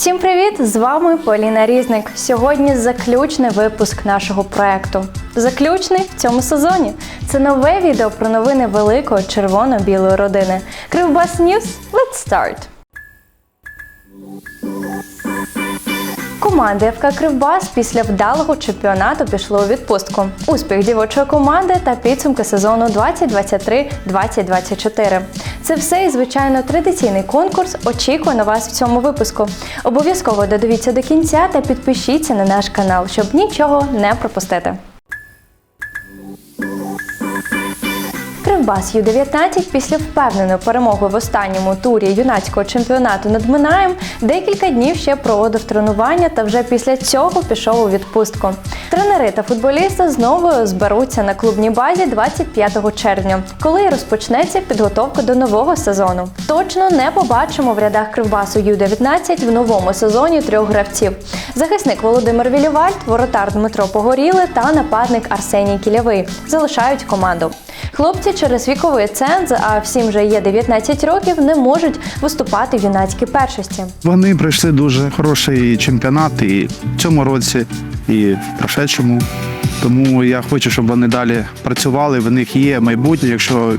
Всім привіт! З вами Поліна Різник. Сьогодні заключний випуск нашого проекту. Заключний в цьому сезоні. Це нове відео про новини великої червоно-білої родини. Кривбас Ньюс. Let's start! Команди ФК Кривбас після вдалого чемпіонату пішли у відпустку. Успіх дівочої команди та підсумки сезону 2023-2024. Це все і звичайно традиційний конкурс. Очікує на вас в цьому випуску. Обов'язково додивіться до кінця та підпишіться на наш канал, щоб нічого не пропустити. Кривбас Ю-19 після впевненої перемоги в останньому турі юнацького чемпіонату над Минаєм декілька днів ще проводив тренування та вже після цього пішов у відпустку. Тренери та футболісти знову зберуться на клубній базі 25 червня, коли розпочнеться підготовка до нового сезону. Точно не побачимо в рядах Кривбасу Ю-19 в новому сезоні трьох гравців: захисник Володимир Вілівальд, воротар Дмитро Погоріле та нападник Арсеній Кілявий залишають команду. Хлопці через віковий ценз, а всім вже є 19 років, не можуть виступати в юнацькій першості. Вони пройшли дуже хороший чемпіонат і в цьому році, і в прошедшому. Тому я хочу, щоб вони далі працювали. В них є майбутнє, якщо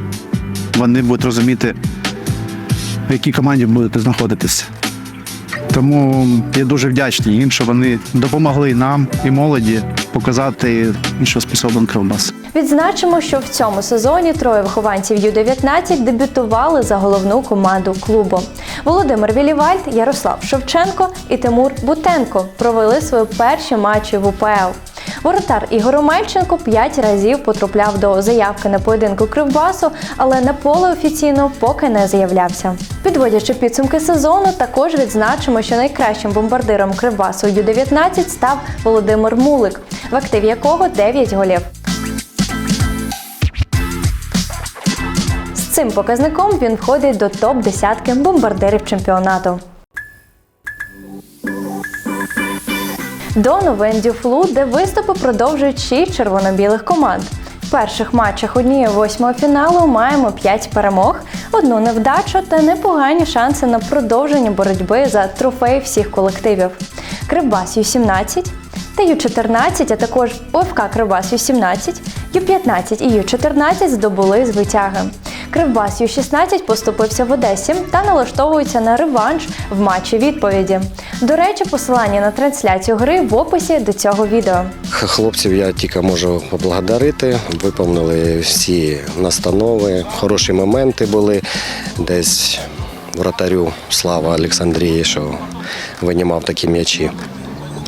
вони будуть розуміти, в якій команді будете знаходитися. Тому я дуже вдячний їм, що вони допомогли нам і молоді показати, що способен Кривбас. Відзначимо, що в цьому сезоні троє вихованців Ю-19 дебютували за головну команду клубу. Володимир Вілівальд, Ярослав Шевченко і Тимур Бутенко провели свої перші матчі в УПЛ. Воротар Ігор Омельченко п'ять разів потрапляв до заявки на поєдинку Кривбасу, але на поле офіційно поки не з'являвся. Підводячи підсумки сезону, також відзначимо, що найкращим бомбардиром Кривбасу Ю-19 став Володимир Мулик, в активі якого 9 голів. З цим показником він входить до топ-10 бомбардирів чемпіонату. До новин Дюфлу, де виступи продовжують шість червоно-білих команд. В перших матчах однієї восьмого фіналу маємо 5 перемог, одну невдачу та непогані шанси на продовження боротьби за трофеї всіх колективів. Кривбас Ю-17 та Ю-14, а також ОФК Кривбас Ю-17, Ю-15 і Ю-14 здобули звитяги. Кривбас Ю-16 поступився в Одесі та налаштовується на реванш в матчі відповіді. До речі, посилання на трансляцію гри в описі до цього відео. Хлопців я тільки можу поблагодарити. Виповнили всі настанови, хороші моменти були. Десь вратарю Слава Олександрії, що винімав такі м'ячі.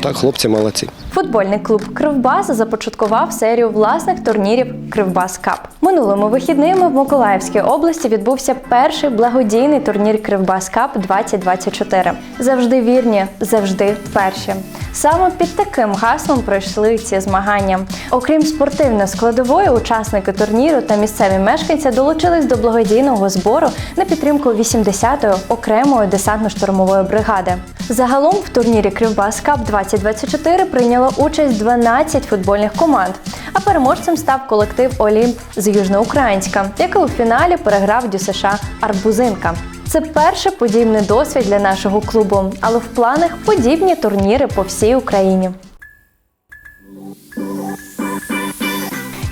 Так, хлопці молодці. Футбольний клуб Кривбас започаткував серію власних турнірів Кривбас Кап. Минулими вихідними в Миколаївській області відбувся перший благодійний турнір Кривбас Кап 2024. Завжди вірні, завжди перші. Саме під таким гаслом пройшли ці змагання. Окрім спортивної складової, учасники турніру та місцеві мешканці долучились до благодійного збору на підтримку 80-ї окремої десантно-штурмової бригади. Загалом в турнірі Кривбас Кап 2024 прийняло участь 12 футбольних команд. А переможцем став колектив Олімп з Южноукраїнська, який у фіналі переграв ДЮСШ Арбузинка. Це перший подібний досвід для нашого клубу, але в планах подібні турніри по всій Україні.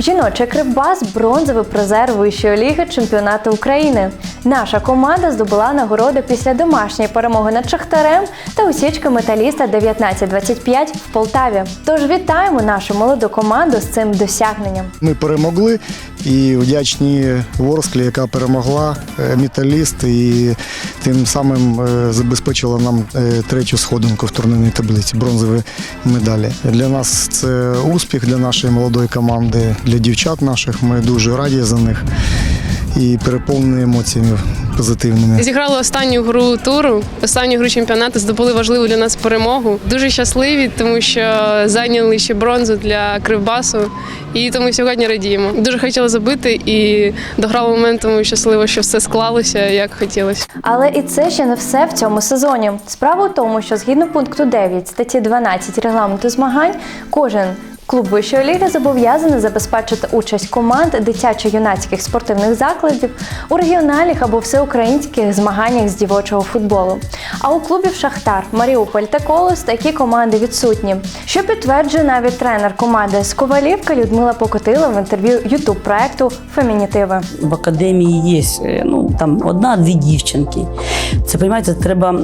Жіночий кривбас бронзовий призер вищої ліги чемпіонату України. Наша команда здобула нагороди після домашньої перемоги над Шахтарем та усічки металіста 19-25 в Полтаві. Тож вітаємо нашу молоду команду з цим досягненням. Ми перемогли і вдячні Ворсклі, яка перемогла е, металіст і тим самим е, забезпечила нам е, третю сходинку в турнірній таблиці, бронзові медалі. Для нас це успіх для нашої молодої команди, для дівчат наших. Ми дуже раді за них і переповнені емоціями позитивними. Зіграли останню гру туру, останню гру чемпіонату, здобули важливу для нас перемогу. Дуже щасливі, тому що зайняли ще бронзу для Кривбасу, і тому сьогодні радіємо. Дуже хотіла забити і дограла момент, тому щасливо, що все склалося як хотілося. Але і це ще не все в цьому сезоні. Справа у тому, що згідно пункту 9 статті 12 регламенту змагань, кожен Клуб вищої ліги зобов'язаний забезпечити участь команд дитячо-юнацьких спортивних закладів у регіональних або всеукраїнських змаганнях з дівочого футболу. А у клубів Шахтар, Маріуполь та Колос такі команди відсутні. Що підтверджує навіть тренер команди з Ковалівка Людмила Покотила в інтерв'ю ютуб проекту Фемінітиви. в академії є е, ну, там одна-дві дівчинки. Це, розумієте, треба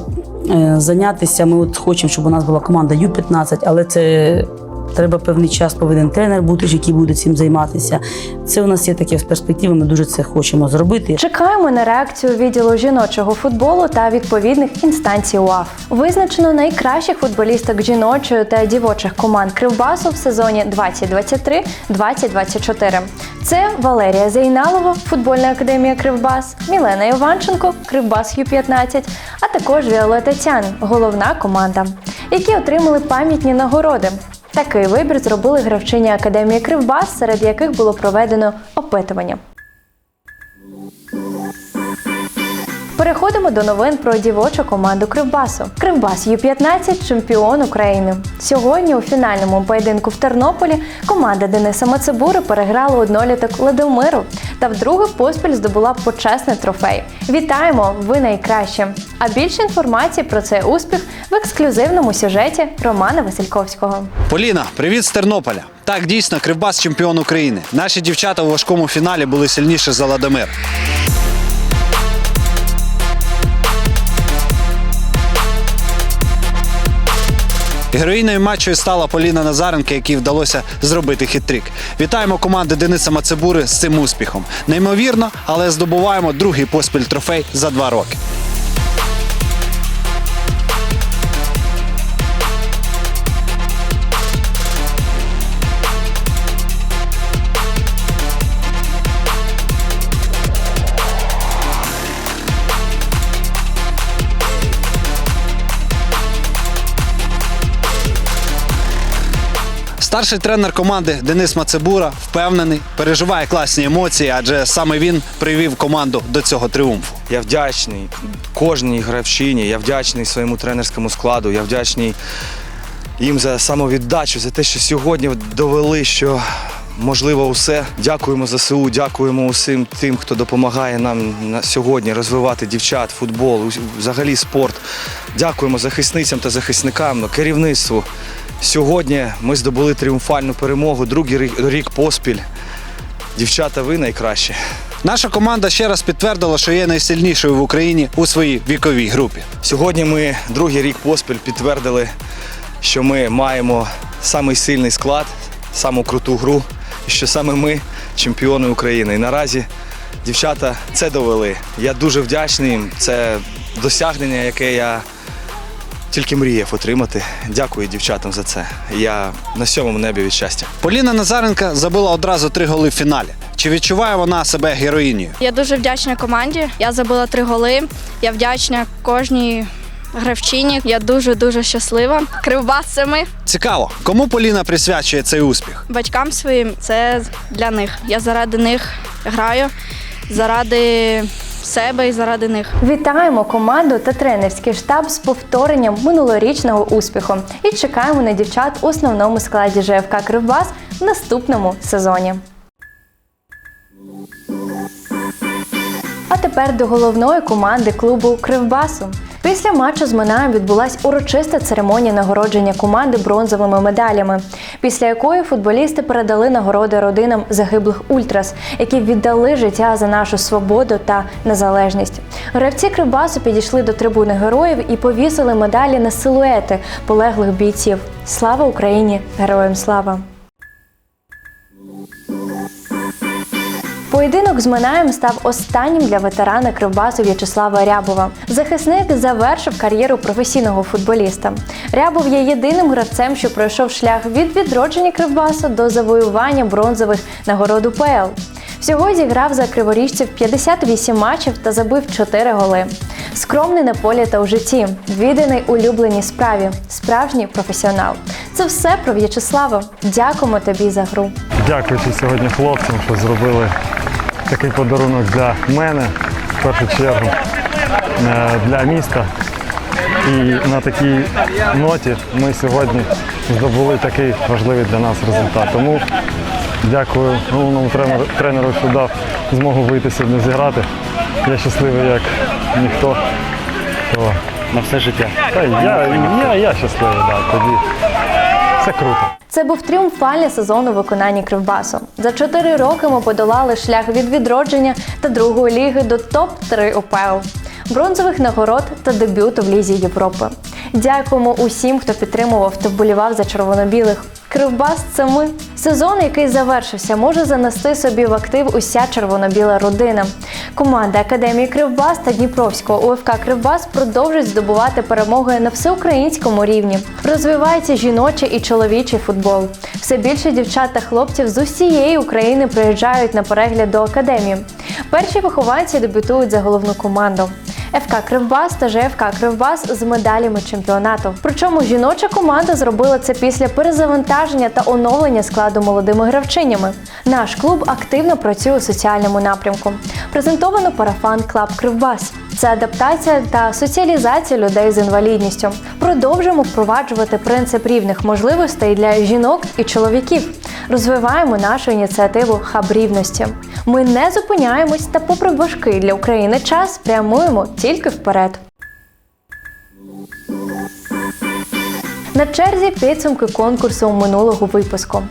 е, зайнятися. Ми от хочемо, щоб у нас була команда Ю-15, але це треба певний час, повинен тренер бути, який буде цим займатися. Це у нас є таке в перспективі, ми дуже це хочемо зробити. Чекаємо на реакцію відділу жіночого футболу та відповідних інстанцій УАФ. Визначено найкращих футболісток жіночої та дівочих команд Кривбасу в сезоні 2023-2024. Це Валерія Зейналова, футбольна академія Кривбас, Мілена Іванченко, Кривбас Ю-15, а також Віолета Тян, головна команда, які отримали пам'ятні нагороди. Такий вибір зробили гравчині Академії Кривбас, серед яких було проведено опитування. Переходимо до новин про дівочу команду Кривбасу. Кривбас Ю-15 чемпіон України. Сьогодні у фінальному поєдинку в Тернополі команда Дениса Мацебури переграла одноліток Ледомиру та вдруге поспіль здобула почесний трофей. Вітаємо! Ви найкращі! А більше інформації про цей успіх в ексклюзивному сюжеті Романа Васильковського. Поліна, привіт з Тернополя. Так, дійсно, Кривбас чемпіон України. Наші дівчата у важкому фіналі були сильніші за Ладомир. Героїною матчу стала Поліна Назаренко, якій вдалося зробити хитрик. Вітаємо команди Дениса Мацебури з цим успіхом. Неймовірно, але здобуваємо другий поспіль трофей за два роки. Старший тренер команди Денис Мацебура впевнений, переживає класні емоції, адже саме він привів команду до цього тріумфу. Я вдячний кожній гравчині, я вдячний своєму тренерському складу, я вдячний їм за самовіддачу, за те, що сьогодні довели, що можливо усе. Дякуємо ЗСУ, дякуємо усім тим, хто допомагає нам на сьогодні розвивати дівчат, футбол, взагалі спорт. Дякуємо захисницям та захисникам, керівництву. Сьогодні ми здобули тріумфальну перемогу, другий рік- поспіль. Дівчата, ви найкращі. Наша команда ще раз підтвердила, що є найсильнішою в Україні у своїй віковій групі. Сьогодні ми другий рік поспіль підтвердили, що ми маємо самий сильний склад, саму круту гру, і що саме ми чемпіони України. І наразі дівчата це довели. Я дуже вдячний їм. Це досягнення, яке я тільки мріяв отримати. Дякую дівчатам за це. Я на сьомому небі від щастя. Поліна Назаренка забила одразу три голи в фіналі. Чи відчуває вона себе героїнею? Я дуже вдячна команді. Я забила три голи. Я вдячна кожній гравчині. Я дуже дуже щаслива. Кривбас це ми Цікаво, кому Поліна присвячує цей успіх? батькам своїм. Це для них. Я заради них граю, заради себе і заради них. Вітаємо команду та тренерський штаб з повторенням минулорічного успіху і чекаємо на дівчат у основному складі ЖФК Кривбас в наступному сезоні. А тепер до головної команди клубу Кривбасу. Після матчу з Минаєм відбулась урочиста церемонія нагородження команди бронзовими медалями, після якої футболісти передали нагороди родинам загиблих ультрас, які віддали життя за нашу свободу та незалежність. Гравці Кривбасу підійшли до трибуни героїв і повісили медалі на силуети полеглих бійців. Слава Україні! Героям слава! Поєдинок з Минаєм став останнім для ветерана Кривбасу В'ячеслава Рябова. Захисник завершив кар'єру професійного футболіста. Рябов є єдиним гравцем, що пройшов шлях від відродження Кривбасу до завоювання бронзових нагород УПЛ. Всього зіграв за криворіжців 58 матчів та забив 4 голи. Скромний на полі та у житті, відданий улюбленій справі, справжній професіонал. Це все про В'ячеслава. Дякуємо тобі за гру. Дякую сьогодні хлопцям, що зробили такий подарунок для мене, в першу чергу, е, для міста. І на такій ноті ми сьогодні здобули такий важливий для нас результат. Тому дякую головному тренеру, тренеру, що дав змогу вийти сьогодні зіграти. Я щасливий як ніхто. То на все життя. Та я, я, я щасливий, да, тоді все круто. Це був тріумфальний сезон у виконанні Кривбасу. За чотири роки ми подолали шлях від відродження та другої ліги до топ-3 УПЛ, бронзових нагород та дебюту в Лізі Європи. Дякуємо усім, хто підтримував та вболівав за червоно-білих. Кривбас це ми. Сезон, який завершився, може занести собі в актив уся червоно-біла родина. Команда Академії Кривбас та Дніпровського УФК Кривбас продовжують здобувати перемоги на всеукраїнському рівні. Розвивається жіночий і чоловічий футбол. Все більше дівчат та хлопців з усієї України приїжджають на перегляд до академії. Перші вихованці дебютують за головну команду. ФК Кривбас та ЖФК Кривбас з медалями чемпіонату. Причому жіноча команда зробила це після перезавантаження та оновлення складу молодими гравчинями. Наш клуб активно працює у соціальному напрямку. Презентовано парафан Клаб Кривбас. Це адаптація та соціалізація людей з інвалідністю. Продовжуємо впроваджувати принцип рівних можливостей для жінок і чоловіків. Розвиваємо нашу ініціативу Хаб рівності. Ми не зупиняємось та, попри важкий для України час, прямуємо тільки вперед. На черзі підсумки конкурсу минулого випуску.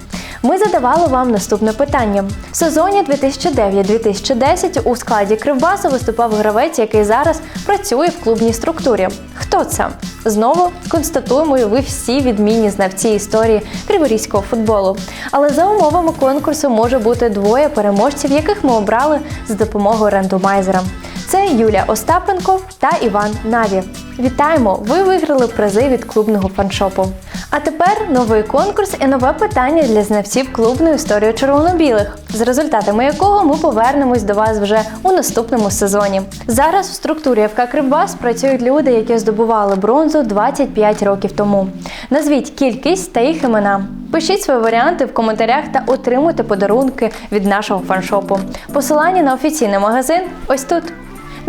Ми задавали вам наступне питання. В сезоні 2009-2010 у складі Кривбасу виступав гравець, який зараз працює в клубній структурі. Хто це? Знову констатуємо, і ви всі відмінні знавці історії криворізького футболу. Але за умовами конкурсу може бути двоє переможців, яких ми обрали з допомогою рандомайзера. Це Юлія Остапенко та Іван Наві. Вітаємо! Ви виграли призи від клубного фаншопу. А тепер новий конкурс і нове питання для знавців клубної історії червоно-білих, з результатами якого ми повернемось до вас вже у наступному сезоні. Зараз в структурі ФК Кривбас працюють люди, які здобували бронзу 25 років тому. Назвіть кількість та їх імена. Пишіть свої варіанти в коментарях та отримуйте подарунки від нашого фаншопу. Посилання на офіційний магазин ось тут.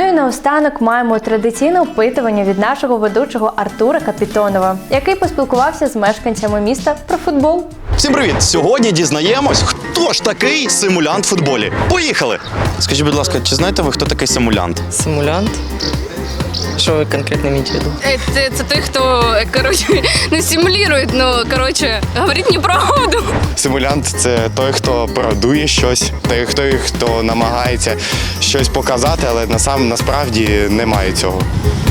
Ну і наостанок маємо традиційне опитування від нашого ведучого Артура Капітонова, який поспілкувався з мешканцями міста про футбол. Всім привіт! Сьогодні дізнаємось, хто ж такий симулянт в футболі. Поїхали! Скажіть, будь ласка, чи знаєте ви, хто такий симулянт? Симулянт? Що ви конкретно маєте в виду? Це, це той, хто коротше, не симулює, ну коротше, говорить неправду. Симулянт це той, хто пародує щось, той, хто, хто намагається щось показати, але насам насправді немає цього.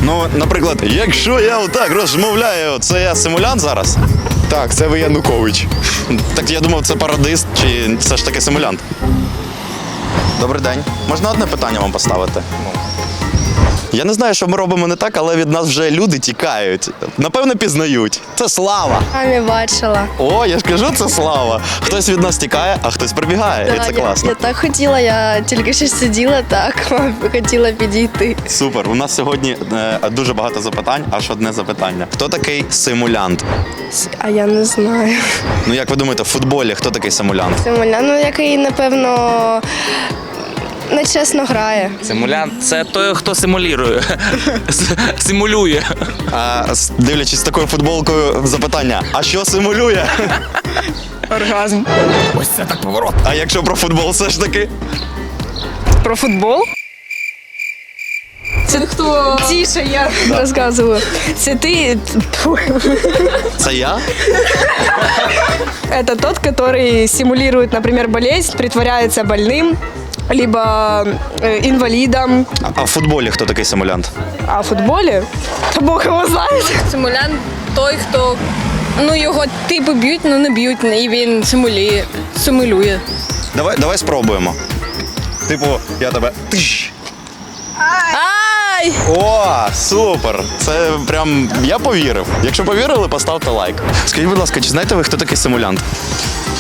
Ну, наприклад, якщо я отак розмовляю, це я симулянт зараз? Так, це ви Янукович. Так я думав, це пародист чи все ж таки симулянт? Добрий день. Можна одне питання вам поставити? Я не знаю, що ми робимо не так, але від нас вже люди тікають. Напевно, пізнають. Це слава. А не бачила. О, я ж кажу, це слава. Хтось від нас тікає, а хтось прибігає. І це класно. Я так хотіла, я тільки що сиділа так, хотіла підійти. Супер. У нас сьогодні е, дуже багато запитань, аж одне запитання. Хто такий симулянт? А я не знаю. Ну як ви думаєте, в футболі хто такий симулянт? Симуля, ну який, напевно, нечесно грає. Симулянт це той, хто симулює. Симулює. А, с- дивлячись з такою футболкою, запитання: а що симулює? Оргазм. А якщо про футбол все ж таки? Про футбол? Це хто? Тише, я розказую. Це ти. Це я? Это тот, который симулирует, например, болезнь, притворяется больным, либо э, инвалидом. А- А в футболі хто такий симулянт? А в футболе, то бог его знает. Симулянт той, хто ну його типу б'ють, ну не б'ють, і він симулює. Симулює. Давай, давай спробуємо. Типу, я тебе. тиш. Ай! О, супер! Це прям я повірив. Якщо повірили, поставте лайк. Скажіть, будь ласка, чи знаєте ви, хто такий симулянт?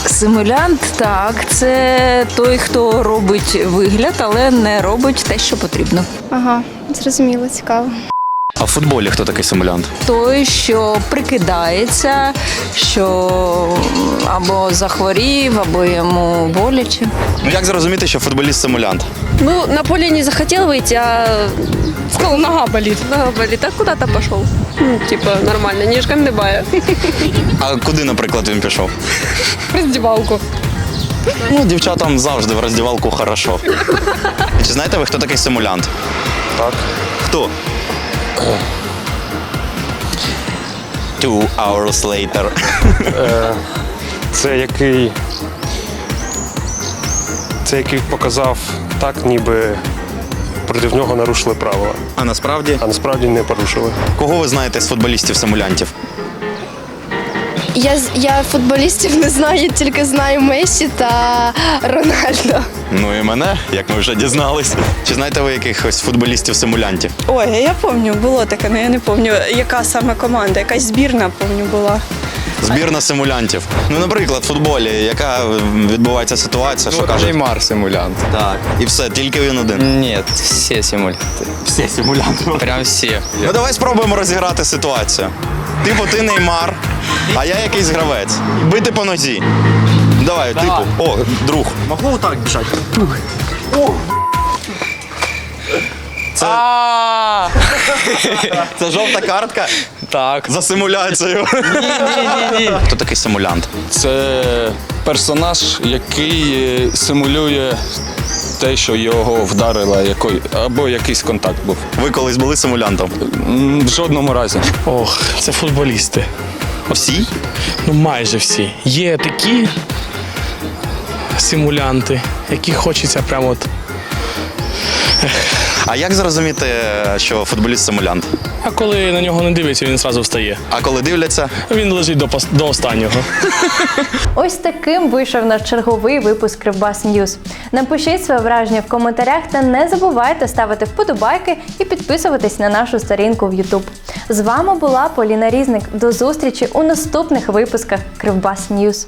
Симулянт, так, це той, хто робить вигляд, але не робить те, що потрібно. Ага, зрозуміло, цікаво. А в футболі хто такий симулянт? Той, що прикидається, що або захворів, або йому боляче. Ну як зрозуміти, що футболіст симулянт? Ну, на поле не захотел выйти, а Сказала, нога болить. Нога болит, а куда ты пошел? Ну, типа, нормально, ніжками не бає. А куди, наприклад, він пішов? В роздівалку. Ну, дівчатам завжди в роздівалку хорошо. Чи знаєте ви, хто такий симулянт? Так. Хто? Two hours later. Це який. Це який показав так, ніби проти нього нарушили правила. А насправді? А насправді не порушили. Кого ви знаєте з футболістів-симулянтів? Я, я футболістів не знаю, тільки знаю Месі та Рональдо. Ну і мене, як ми вже дізнались. Чи знаєте ви якихось футболістів-симулянтів? Ой, я пам'ятаю, було таке, але я не пам'ятаю, яка саме команда, якась збірна, пам'ятаю, була. Збірна симулянтів. Ну, наприклад, в футболі, яка відбувається ситуація, що каже. Неймар симулянт. Так. І все, тільки він один. Ні, всі симулянти. Всі симулянти. Прям всі. Ну давай спробуємо розіграти ситуацію. Типу, ти Неймар, а я якийсь гравець. Бити по нозі. Давай, типу, о, друг. Могу так біжати? Це, це жовта картка Так. за симуляцію. Ні-ні-ні. Хто такий симулянт? Це персонаж, який е, симулює те, що його вдарила, якой, або якийсь контакт був. Ви колись були симулянтом? М, В жодному разі. Ох, це футболісти. Всі? Ну майже всі. Є такі симулянти, які хочеться прямо от. А як зрозуміти, що футболіст симулянт? А коли на нього не дивиться, він одразу встає. А коли дивляться, Він лежить до, до останнього. Ось таким вийшов наш черговий випуск Кривбас Ньюз. Напишіть своє враження в коментарях та не забувайте ставити вподобайки і підписуватись на нашу сторінку в YouTube. З вами була Поліна Різник. До зустрічі у наступних випусках Кривбас Ньюз.